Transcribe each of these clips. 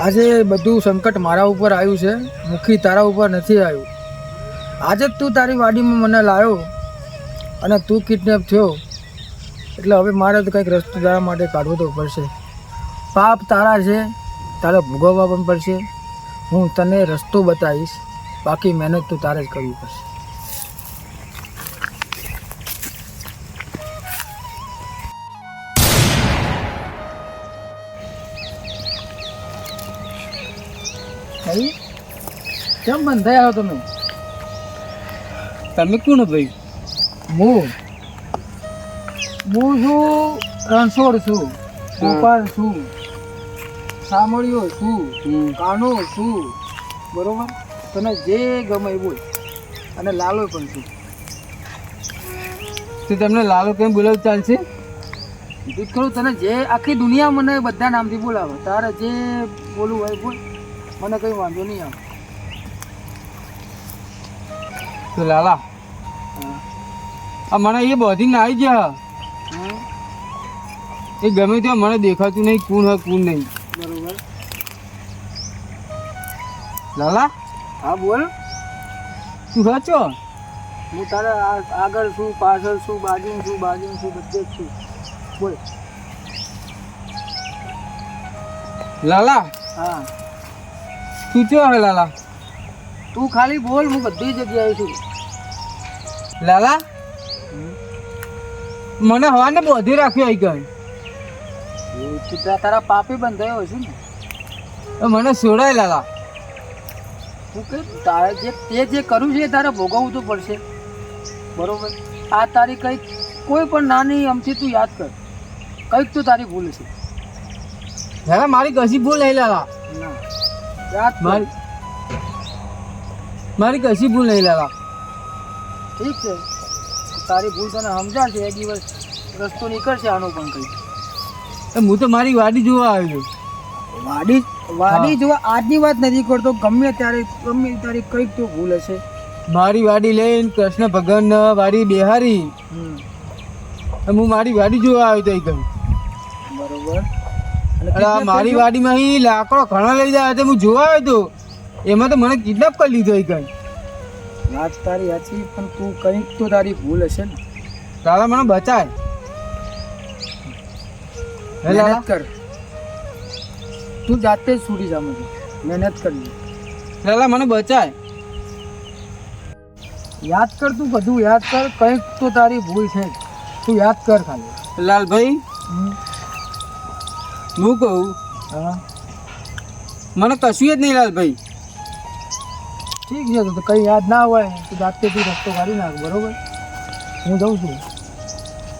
આજે બધું સંકટ મારા ઉપર આવ્યું છે. મુખી તારા ઉપર નથી આવ્યું. આજે જ તું તારી વાડીમાં મને લાવ્યો અને તું કિડનેપ થયો. એટલે હવે મારે તો કંઈક રસ્તો તારા માટે કાઢવો તો પડશે. પાપ તારા છે, તારે ભોગવવા પણ પડશે. હું તને રસ્તો બતાવીશ. બાકી મહેનત તો તારે જ કરવી પડશે. ભાઈ કેમ બંધાઈ આવ્યો તમે? તમે કોણ ભાઈ? હું. હું છું રણછોડ છું ગોપાલ છું સામળિયો છું કાનો છું બરોબર? તને જે ગમે એ બોલ. અને લાલો પણ છું. તો તમને લાલો કેમ બોલાવ ચાલશે કીધું ખરું તને જે આખી દુનિયા મને બધા નામથી બોલાવે. તારે જે બોલવું હોય બોલ. મને કંઈ વાંધો નહીં આવે તો લાલા. આ મને એ બધી ના આવી ગયા. હા, એ ગમે ત્યાં મને દેખાતું નહીં કોણ હોય કોણ નહીં. બરોબર. લાલા હા બોલ. તું સાચો હું તારે આગળ છું પાછળ છું બાજુ છું બાજુ છું બધે જ છું. બોલ. લાલા હા. તું ચો હે લાલા? તું ખાલી બોલ હું બધી જગ્યાએ છું. લાલા? મને હવાને બોધી રાખ્યો આવી ગઈ. તારા- પાપી બંધાયો હશે ને? મને છોડાય લાલા. તું કે તારે જે તે જે કર્યું છે તારે ભોગવવું તો પડશે. બરોબર? આ તારી કંઈક કોઈ પણ નાની અમથી તું યાદ કર. કંઈક તો તારી ભૂલ છે લાલા મારી કશી ભૂલ નહીં લાલા. ના. મારી મારી કશી ભૂલ નહીં લેવા. ઠીક છે. તારી ભૂલ તને સમજાશે એ દિવસ રસ્તો નીકળશે આનો પણ કઈ. હું તો મારી વાડી જોવા આવ્યો વાડી? વાડી જોવા? આજની વાત નથી કરતો. ગમે ત્યારે ગમે તારી કંઈક તો ભૂલ હશે. મારી વાડી લઈને કૃષ્ણ ભગવાન વાડી બેહારી. હું મારી વાડી જોવા આવ્યો તો એ બરોબર. મારી વાડીમાં અહીં લાકડો ઘણા લઈ જાય તો હું જોવા આવ્યો તો. એમાં તો મને કિડનેપ કરી લીધો એ કઈ? વાત તારી સાચી પણ તું કંઈક તો તારી ભૂલ હશે ને. તારા મને બચાય. મહેનત કર. તું જાતે જ છૂટી જા મને. મહેનત કરજે લાલા મને બચાય. યાદ કર તું બધું યાદ કર. કંઈક તો તારી ભૂલ છે. તું યાદ કર ખાલી. લાલભાઈ. હું કહું? હા. મને કશું જ નહીં લાલભાઈ ઠીક છે તો કંઈ યાદ ના હોય તો જાતે તું રસ્તો કાઢી નાખ બરોબર? હું જઉં છું.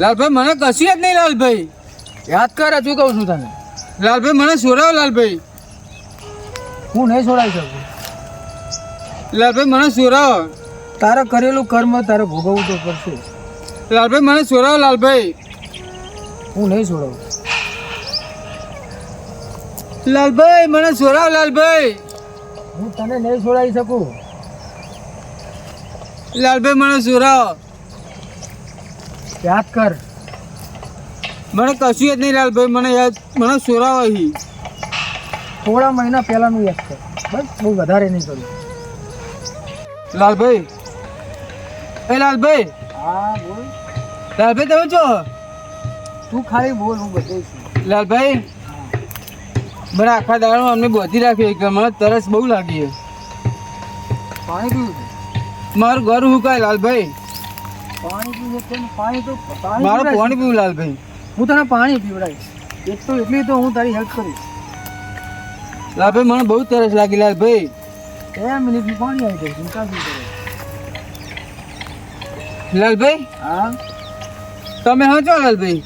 લાલભાઈ મને કશું જ નહીં લાલભાઈ યાદ કર હજુ કહું છું તને? લાલભાઈ મને સોરાવ લાલભાઈ. હું નહીં છોડાવી શકું. લાલભાઈ મને સોરાવ. તારે કરેલું કર્મ તારે ભોગવવું તો પડશે. લાલભાઈ મને સોરાવ લાલભાઈ. હું નહીં છોડાવું લાલભાઈ મને સોરાવ લાલભાઈ. હું તને નહીં છોડાવી શકું. લાલભાઈ મને સોરાવ યાદ કર. મને કશું જ નહીં લાલભાઈ મને યાદ મને છોડાવ અહીં. થોડા મહિના પહેલાનું યાદ કર. બસ બહુ વધારે નહીં કરું. લાલભાઈ. એ લાલભાઈ. હા બોલ. લાલભાઈ તમે છો? તું ખાલી બોલ હું બધું છું. લાલભાઈ મને આખા દાડો અમને ગોતી રાખ્યો કે મને તરસ બહુ લાગી છે. પાણી પીવું મારું ઘર હુકાય લાલભાઈ? પાણી પીવું પાણી તો મારું પાણી પીવું લાલભાઈ. હું તને પાણી પીવડાવીશ. એક તો એટલી તો હું તારી હેલ્પ કરીશ. લાલભાઈ મને બહુ તરસ લાગી લાલભાઈ. બે મિનિટનું પાણી આવી જાય ચિંતા શું કરે. લાલભાઈ? હા? તમે હા છો લાલભાઈ?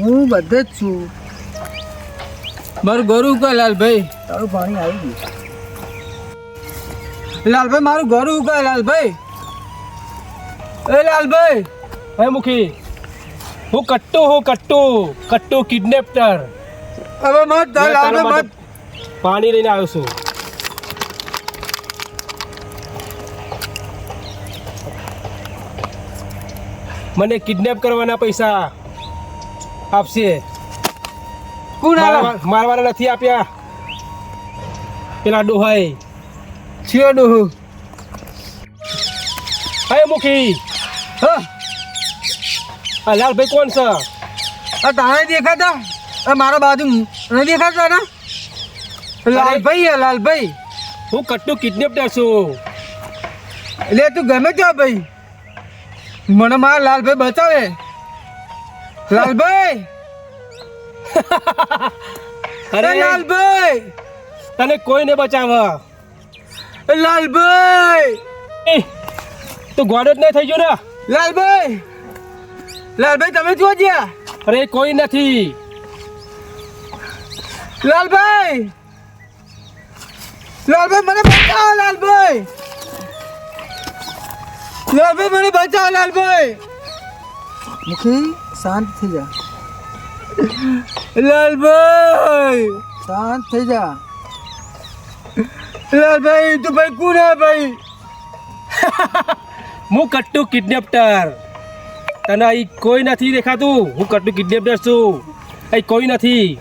હું બધે જ છું. મારું ઘર ઉકાય લાલભાઈ. તારું પાણી આવી ગયું. લાલભાઈ મારું ઘર ઉકાય લાલભાઈ. એ લાલભાઈ. હે મુખી હું કટ્ટો હું કટ્ટો કટ્ટો કિડનેપર હવે મત લાલભાઈ મત. પાણી લઈને આવ્યો છું. મને કિડનેપ કરવાના પૈસા આપશે. મારવા- મારવાના નથી આપ્યા. પેલા ડોહાએ. છીઓ ડોહો. હે મુખી. હા. લાલભાઈ કોણ છે? આ તારે દેખાતા? આ મારા બાજુ ન દેખાતા ને? લાલભાઈ હે લાલભાઈ. હું કટ્ટુ કિડનેપર છું. એટલે તું ગમે ત્યાં ભાઈ. મને મારા લાલભાઈ બચાવે. લાલભાઈ! અરે લાલભાઈ! તને કોઈ ને બચાવે લાલભાઈ! તું ગોડ જ નહીં થઈ ગયો ને? લાલભાઈ! લાલભાઈ તમે જો જ્યાં. અરે કોઈ નથી. લાલભાઈ! લાલભાઈ મને બચાવો લાલભાઈ! લાલભાઈ મને બચાવો લાલભાઈ! મુખી શાંત થઈ જા. લાલભાઈ! શાંત થઈ જા. લાલભાઈ તું ભાઈ કોણ હે ભાઈ? હું કટ્ટુ કિડનેપટર. તને અહીં કોઈ નથી દેખાતું. હું કટ્ટુ કિડનેપર છું. અહીં કોઈ નથી.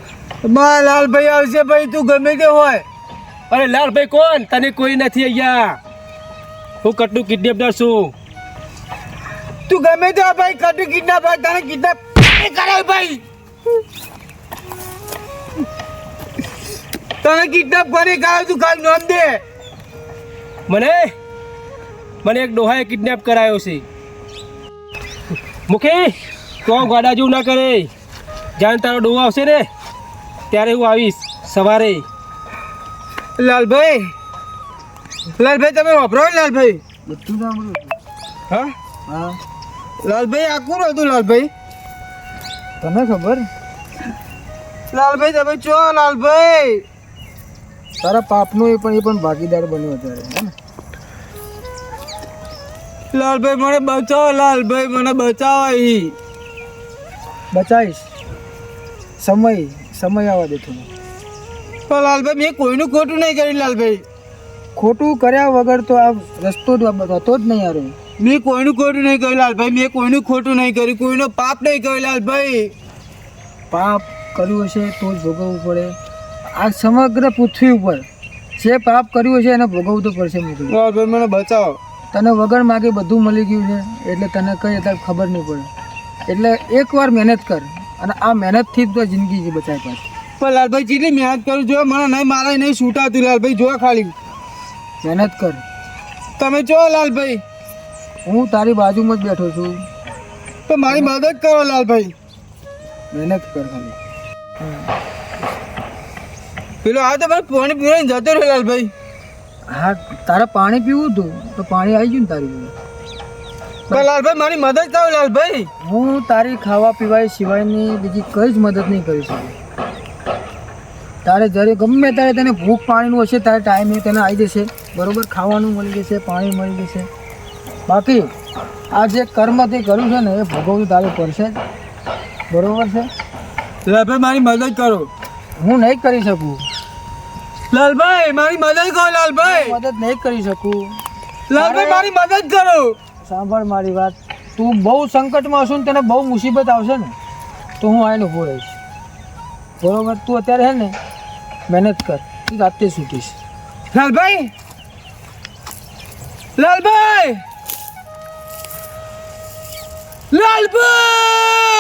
માં લાલભાઈ આવશે ભાઈ તું ગમે તે હોય. અરે લાલભાઈ કોણ? તને કોઈ નથી અહીંયા. હું કટ્ટુ કિડનેપર છું. તું ગમે તે ભાઈ કટ્ટુ કિડનેપ તને કિડનેપ કરાય ભાઈ. તને કિડનેપ કરી કરાય તું કાલ નોંધ દે. મને? મને એક ડોહાએ કિડનેપ કરાયો છે. મુખી તો ગાડા જેવું ના કરે. જાણ તારો ડોહો આવશે ને ત્યારે હું આવીશ સવારે. લાલભાઈ લાલભાઈ તમે વાપરો લાલભાઈ? બધું સાંભળ્યું હા? હા. લાલભાઈ આ કોણ હતું લાલભાઈ? તને ખબર? લાલભાઈ તમે ચો લાલભાઈ? તારા પાપનો એ પણ એ પણ ભાગીદાર બન્યો અત્યારે હે ને? લાલભાઈ મને બચાવો લાલભાઈ મને બચાવો અહીં બચાવીશ સમય સમય આવવા દે તું તો લાલભાઈ મેં કોઈનું ખોટું નહીં કર્યું લાલભાઈ. ખોટું કર્યા વગર તો આ રસ્તો જ હતો જ નહીં યાર મેં કોઈનું ખોટું નહીં કર્યું લાલભાઈ મેં કોઈનું ખોટું નહીં કર્યું. કોઈનો પાપ નહીં કર્યો લાલભાઈ. પાપ કર્યું હશે તો જ ભોગવવું પડે. આ સમગ્ર પૃથ્વી ઉપર જે પાપ કર્યું છે એને ભોગવવું તો પડશે મોકલી મને બચાવો. તને વગર માગે બધું મળી ગયું છે એટલે તને કઈ અત્યારે ખબર નહીં પડે. એટલે એકવાર મહેનત કર અને આ મહેનતથી જ તો જિંદગી છે બચાય પાછી પણ લાલભાઈ જેટલી મહેનત કરું જો મને નહીં મારા નહીં છૂટાતું લાલભાઈ જો ખાલી. મહેનત કર. તમે જો લાલભાઈ. હું તારી બાજુમાં જ બેઠો છું. તો મારી મદદ કરો લાલભાઈ. મહેનત કર ખાલી. પેલો આ તો મારે પાણી પીવાને જતો રહ્યો લાલભાઈ હા તારે પાણી પીવું હતું તો પાણી આવી ગયું ને તારી જોડે. લાલભાઈ મારી મદદ કરો લાલભાઈ હું તારી ખાવા પીવાય સિવાયની બીજી કઈ જ મદદ નહીં કરી શકું. તારે જ્યારે ગમે ત્યારે તને ભૂખ પાણીનું હશે તારે ટાઈમે તને આવી જશે. બરોબર ખાવાનું મળી જશે પાણી મળી જશે. બાકી આ જે કર્મ તે કર્યું છે ને એ ભોગવવું તારે પડશે. જ બરોબર છે? લાલભાઈ મારી મદદ કરો. હું નહીં કરી શકું. લાલભાઈ મારી મદદ કરો લાલભાઈ. મદદ નહીં કરી શકું. લાલભાઈ મારી મદદ કરો. સાંભળ મારી વાત. તું બહુ સંકટમાં હશું ને તને બહુ મુસીબત આવશે ને તો હું આઈને ઊભો રહીશ. બરોબર? તું અત્યારે હે ને મહેનત કર. તું જાતે છૂટીશ લાલભાઈ. લાલભાઈ. લાલભાઈ.